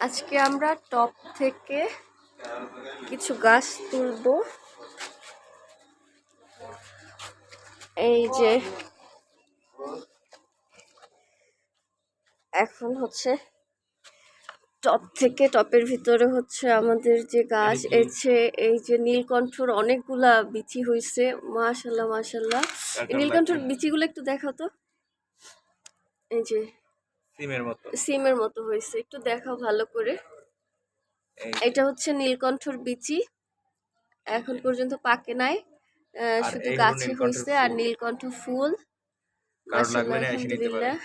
আজকে আমরা টপ থেকে কিছু গাছ তুলবো। এই যে এখন হচ্ছে টপ থেকে টপের ভিতরে হচ্ছে আমাদের যে গাছ এছে এই যে নীলকণ্ঠর অনেকগুলা বিচি হয়েছে মাশাল্লাহ মাশাল্লাহ নীলকণ্ঠর বিচিগুলো একটু দেখাও তো। এই যে সিমের মতো? সিমের মতো হয়েছে। একটু দেখাও ভালো করে। এটা হচ্ছে নীলকণ্ঠর বিচি। এখন পর্যন্ত পাকে নাই। শুধু গাছে হয়েছে আর। নীলকণ্ঠ ফুল।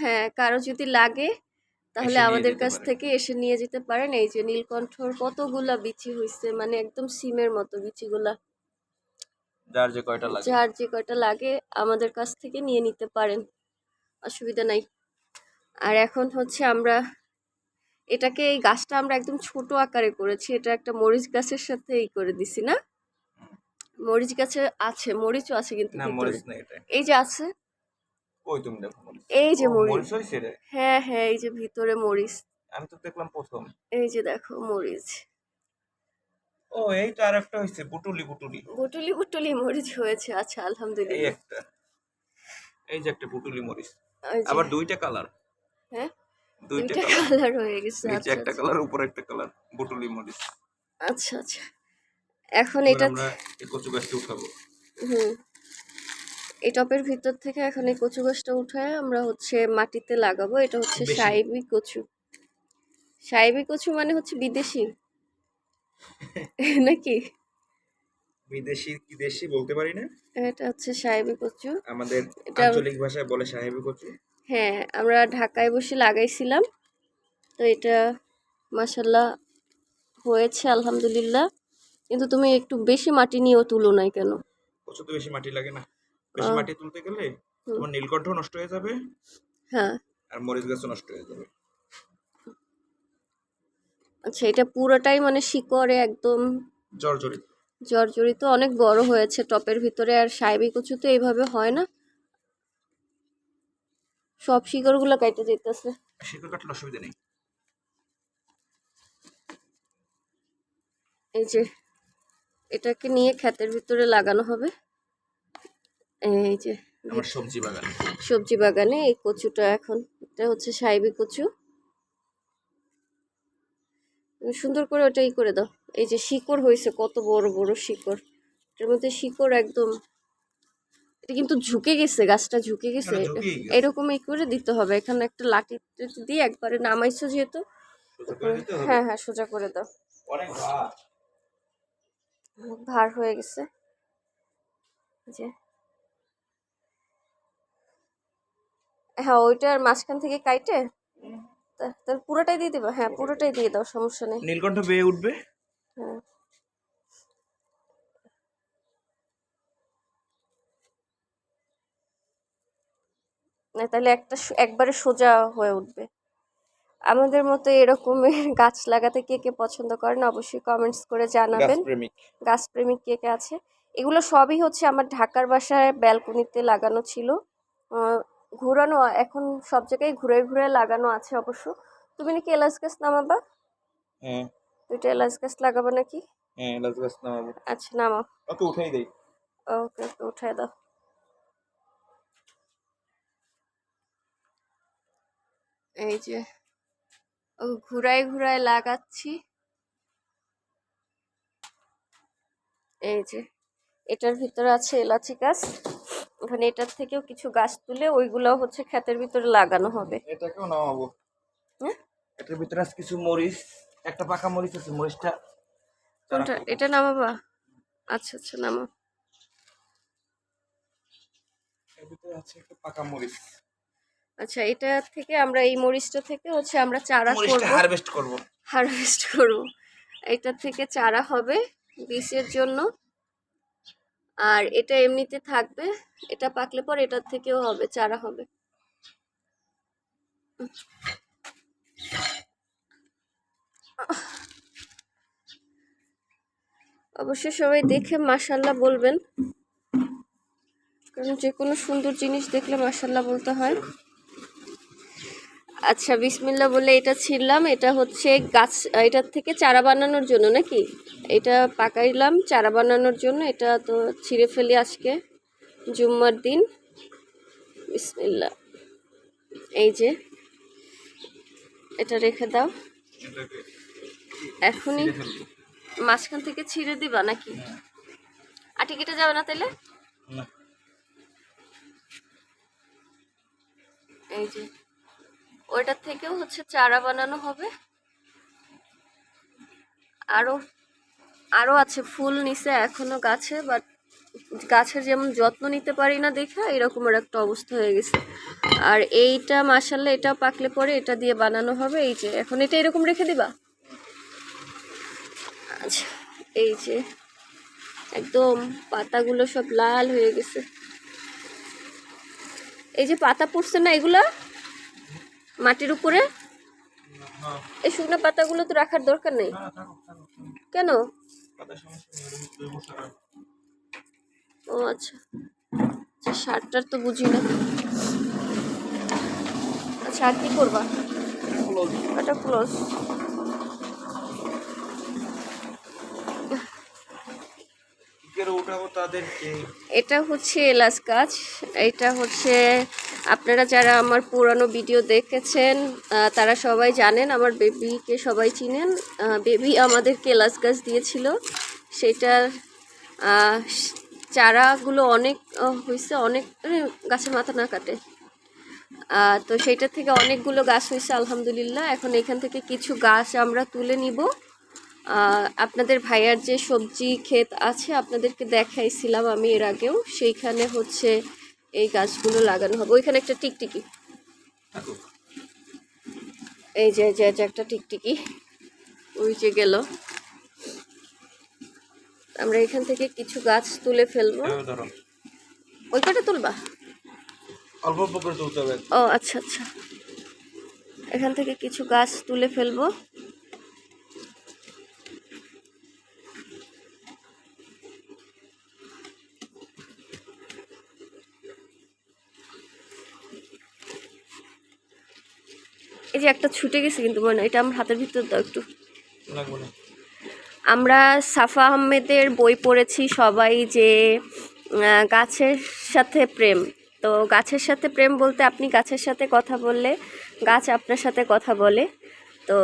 হ্যাঁ কারও যদি লাগে তাহলে আমাদের কাছ থেকে এসে নিয়ে যেতে পারেন। এই যে নীলকণ্ঠর কতগুলা বিচি হয়েছে মানে একদম সিমের মতো বিচিগুলা। যার যে কয়টা লাগে। যার যে কয়টা লাগে আমাদের কাছ থেকে নিয়ে নিতে পারেন। অসুবিধা নাই। আর এখন হচ্ছে আমরা এটাকে এই গাছটা আমরা একদম ছোট আকারে করেছি। এটা একটা মরিচ গাছের সাথে এই করে দিছি না? মরিচ গাছে আছে মরিচও আছে কিন্তু না মরিচ না এটা। এই যে আছে? ওই তুমি দেখো এই যে মরিচ। হ্যাঁ হ্যাঁ এই যে ভিতরে মরিচ। আমি তো দেখলাম প্রথম। এই যে দেখো মরিচ। ও এইটা আর একটা হয়েছে বুটুলি বুটুলি। বুটুলি বুটুলি মরিচ হয়েছে আচ্ছা আলহামদুলিল্লাহ। এই একটা। এই যে একটা বুটুলি মরিচ। এই আবার দুইটা কালার। হ্যাঁ? দুইটা কালার হয়ে গেছে নিচে আচ্ছা একটা আচ্ছা। কালার উপরে একটা কালার বুটুলি মরিচ। আচ্ছা আচ্ছা। এখন এটা আমরা এই কচু গাছটা উঠাবো। হুম। এই টপের ভিতর থেকে এখন এই কচু গাছটা উঠায় আমরা হচ্ছে মাটিতে লাগাবো এটা হচ্ছে। সাইবি কচু। সাইবি কচু মানে হচ্ছে বিদেশি। নাকি? বিদেশি কি দেশি বলতে পারি না। এটা হচ্ছে সাইবি কচু। আমাদের আঞ্চলিক ভাষায় বলে সাহেবি কচু। হ্যাঁ আমরা ঢাকায় বসে লাগাইছিলাম। তো এটা মাসাল্লাহ হয়েছে আলহামদুলিল্লাহ। কিন্তু তুমি একটু বেশি মাটি নিয়েও তুলো নাই কেন? তো বেশি মাটি লাগে না। বেশি মাটি তুলতে গেলে তোমার নীলকণ্ঠ নষ্ট হয়ে যাবে হ্যাঁ। আর মরিচ গাছও নষ্ট হয়ে যাবে। আচ্ছা এটা পুরোটাই মানে শিকড়ে একদম জর্জরিত। জর্জরিত অনেক বড় হয়েছে টপের ভিতরে। আর সাইবি কচু তো এইভাবে হয় না। সব শিকড়গুলো কেটে যেতেছে শিকড় কাটলে অসুবিধা নেই। এই যে এটাকে নিয়ে ক্ষেতের ভিতরে লাগানো হবে। এই যে আমার সবজি বাগান। সবজি বাগানে এই কচুটা এখন এটা হচ্ছে সাইবি কচু। তুমি সুন্দর করে ওটাই করে দাও। এই যে শিকড় হয়েছে কত বড় বড় শিকড়। এটার মধ্যে শিকড় একদম কিন্তু ঝুঁকে গেছে গাছটা ঝুঁকে গেছে। এটা ঝুঁকেই গেছে। এরকম এই করে দিতে হবে। এখানে একটা লাঠি দিয়ে একবারে নামাইছো যেহেতু। হ্যাঁ হ্যাঁ সোজা করে দাও। ভার। হয়ে গেছে। যে। হ্যাঁ ওইটার মাঝখান থেকে কাইটে? তাহলে পুরোটাই দিয়ে দিবা? হ্যাঁ পুরোটাই দিয়ে দাও সমস্যা নেই। নীলকণ্ঠ বেয়ে উঠবে? হ্যাঁ। তাহলে একটা একবারে সোজা হয়ে উঠবে। আমাদের মতো এরকমের গাছ লাগাতে কে কে পছন্দ করেন অবশ্যই কমেন্টস করে জানাবেন। প্রেমিক। গাছপ্রেমিক কে কে আছে। এগুলো সবই হচ্ছে আমার ঢাকার বাসায় ব্যালকনিতে লাগানো ছিল। ঘোরানো এখন সব জায়গায় ঘুরে ঘুরে লাগানো আছে অবশ্য। তুমি নাকি এলাচ গাছ নামাবা? হ্যাঁ। দুইটা এলাচ গাছ লাগাবা নাকি? হ্যাঁ এলাচ গাছ নামাবো। আচ্ছা নামাও। ওকে উঠাই দেই। ওকে ওকে উঠায় দাও। এই যে ও ঘুরায় ঘুরায় লাগাচ্ছি। এই যে এটার ভিতরে আছে এলাচি গাছ। ওখানে এটার থেকেও কিছু গাছ তুলে ওইগুলো হচ্ছে ক্ষেতের ভিতরে লাগানো হবে। এটাকেও নামাবো। হ্যাঁ? এটার ভিতরে আছে কিছু মরিচ একটা পাকা মরিচ আছে মরিচটা কোনটা? এটা নামাবা? আচ্ছা আচ্ছা নামা এর ভিতরে আছে একটা পাকা মরিচ। আচ্ছা এটা থেকে আমরা এই মরিচটা থেকে হচ্ছে আমরা চারা করব। হারভেস্ট করব। হারভেস্ট করব। এটা থেকে চারা হবে বীজের জন্য। আর এটা এমনিতে থাকবে এটা পাকলে পর এটার থেকেও হবে চারা হবে। অবশ্যই সবাই দেখে মাশাল্লাহ বলবেন। কারণ যে কোনো সুন্দর জিনিস দেখলে মাশাল্লাহ বলতে হয়। আচ্ছা বিসমিল্লা বলে এটা ছিললাম এটা হচ্ছে গাছ এটার থেকে চারা বানানোর জন্য নাকি? এটা পাকাইলাম চারা বানানোর জন্য এটা তো ছিঁড়ে ফেলি আজকে জুম্মার দিন। বিসমিল্লা এই যে এটা রেখে দাও। এখনই মাঝখান থেকে ছিঁড়ে দিবা নাকি? আটি কেটে যাবে না তাহলে এই যে ওইটার থেকেও হচ্ছে চারা বানানো হবে। আরও আরও আছে, ফুল নিচে এখনও গাছে বাট গাছের যেমন যত্ন নিতে পারি না দেখা এরকমের একটা অবস্থা হয়ে গেছে। আর এইটা মাসাল্লাহ এটা পাকলে পরে এটা দিয়ে বানানো হবে, এই যে, এখন এটা এরকম রেখে দিবা? আচ্ছা এই যে, একদম পাতাগুলো সব লাল হয়ে গেছে। এই যে পাতা পড়ছে না এগুলা? মাটির উপরে? এই শুকনো পাতাগুলো তো রাখার দরকার নেই। কেন। ও আচ্ছা। আচ্ছা শার্টটার তো বুঝি না। আচ্ছা আর কি করবা? এটা ক্লোজ এটা হচ্ছে এলাচ গাছ এটা হচ্ছে আপনারা যারা আমার পুরানো ভিডিও দেখেছেন তারা সবাই জানেন আমার বেবিকে সবাই চিনেন। বেবি আমাদেরকে এলাচ গাছ দিয়েছিল। সেটার চারাগুলো অনেক হয়েছে অনেক আরে, গাছের মাথা না কাটে। তো সেইটা থেকে অনেকগুলো গাছ হয়েছে আলহামদুলিল্লাহ। এখন এখান থেকে কিছু গাছ আমরা তুলে নিব। আপনাদের ভাইয়ার যে সবজি ক্ষেত আছে আপনাদেরকে দেখাইছিলাম আমি এর আগেও। সেইখানে হচ্ছে এই গাছগুলো লাগানো হবে। ওইখানে একটা টিকটিকি। এই যে যে যে একটা টিকটিকি ওই যে গেল। আমরা এখান থেকে কিছু গাছ তুলে ফেলব। এভাবে ওই কটা তুলবা? অল্প অল্প করে তুলতে হবে। ও আচ্ছা আচ্ছা। এখান থেকে কিছু গাছ তুলে ফেলব। এই যে একটা ছুটে গেছে কিন্তু মনে এটা আমার হাতের ভিতর দাও একটু। আমরা সাফা আহমেদের বই পড়েছি সবাই যে গাছের সাথে প্রেম। তো গাছের সাথে প্রেম বলতে আপনি গাছের সাথে কথা বললে গাছ আপনার সাথে কথা বলে। তো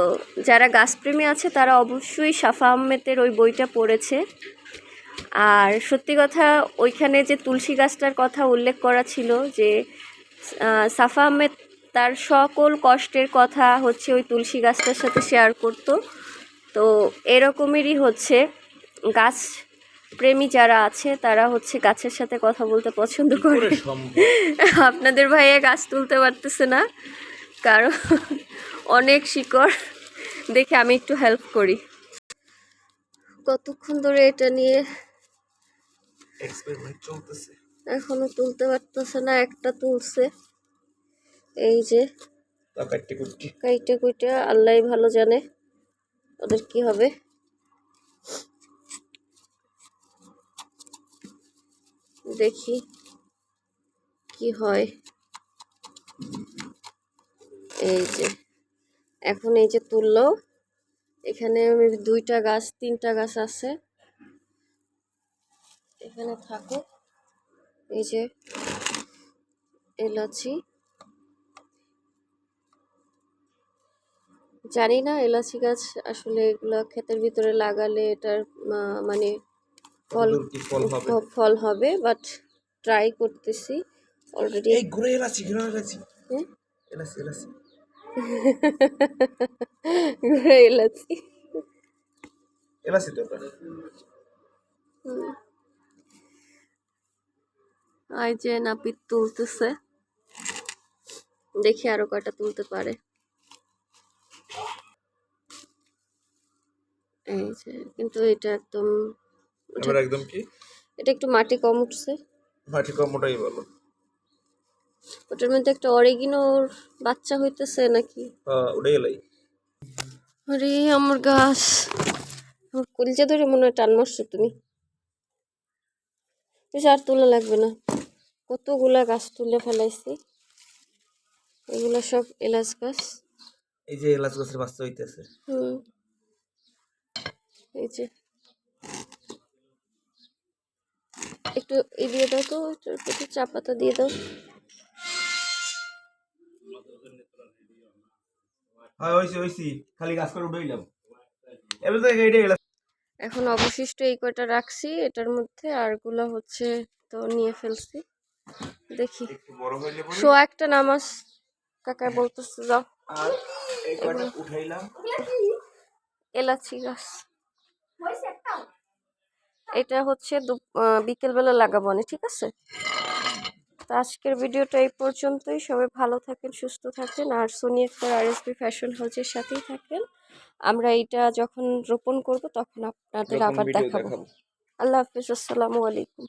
যারা গাছপ্রেমী আছে তারা অবশ্যই সাফা আহমেদের ওই বইটা পড়েছে। আর সত্যি কথা ওইখানে যে তুলসী গাছটার কথা উল্লেখ করা ছিল যে সাফা আহমেদ তার সকল কষ্টের কথা হচ্ছে ওই তুলসী গাছটার সাথে শেয়ার করতো। তো এরকমেরই হচ্ছে গাছ প্রেমী যারা আছে তারা হচ্ছে গাছের সাথে কথা বলতে পছন্দ করে আপনাদের ভাইয়া গাছ তুলতে পারতেছে না কারণ অনেক শিকড়। দেখে আমি একটু হেল্প করি। কতক্ষণ ধরে এটা নিয়ে এখনও তুলতে পারতেছে না একটা তুলছে। এই যে কাইটে কুইটা আল্লাহ ভালো জানে ওদের কি হবে। দেখি কি হয়। এই যে এখন এই যে তুললো এখানে দুইটা গাছ তিনটা গাছ আছে। এখানে থাকো এই যে এলাচি। জানি না এলাচি গাছ আসলে এগুলো ক্ষেতের ভিতরে লাগালে এটার মানে ফল ফল হবে? বাট ট্রাই করতেছি অলরেডি এই ঘুরে এলাচি ঘুরে এলাচি? এলাচি এলাচি। ঘুরে এলাচি। এলাচি তো আই যে নাপিত তুলতেছে। দেখি আরও কয়টা তুলতে পারে। এই যে কিন্তু এটা একদম এবার একদম কি? এটা একটু মাটি কম উঠছে। মাটি কম ওটাই বলো ওটার মধ্যে একটা অরিগিনোর বাচ্চা হইতেছে নাকি? হ্যাঁ ওটাই এলাই। আরে আমার গাছ। আমার কলিজা ধরে মনে হয় টান মারছো তুমি। বেশ আর তোলা লাগবে না। কতগুলা গাছ তুলে ফেলাইছি। এগুলো সব এলাচ গাছ। এই যে এলাচ গাছের বাচ্চা হইতেছে। হুম। এই যে। একটু ই দিয়ে দাও তো একটু চা পাতা দিয়ে দাও। হ্যাঁ এখন অবশিষ্ট এই কয়টা রাখছি এটার মধ্যে আরগুলা হচ্ছে তো নিয়ে ফেলছি। দেখি। শো একটা নামাজ। কাকায় বলতেছে যাও। আর এলাচি গাছ। এটা হচ্ছে বিকেলবেলা লাগাবো না ঠিক আছে? তো আজকের ভিডিওটা এই পর্যন্তই। সবাই ভালো থাকেন সুস্থ থাকেন। আর সোনি আক্তার আর এস বি ফ্যাশন হাউসের সাথেই থাকেন। আমরা এটা যখন রোপণ করব তখন আপনাদের আবার দেখাবো। আল্লাহ হাফিজ আসসালামু আলাইকুম।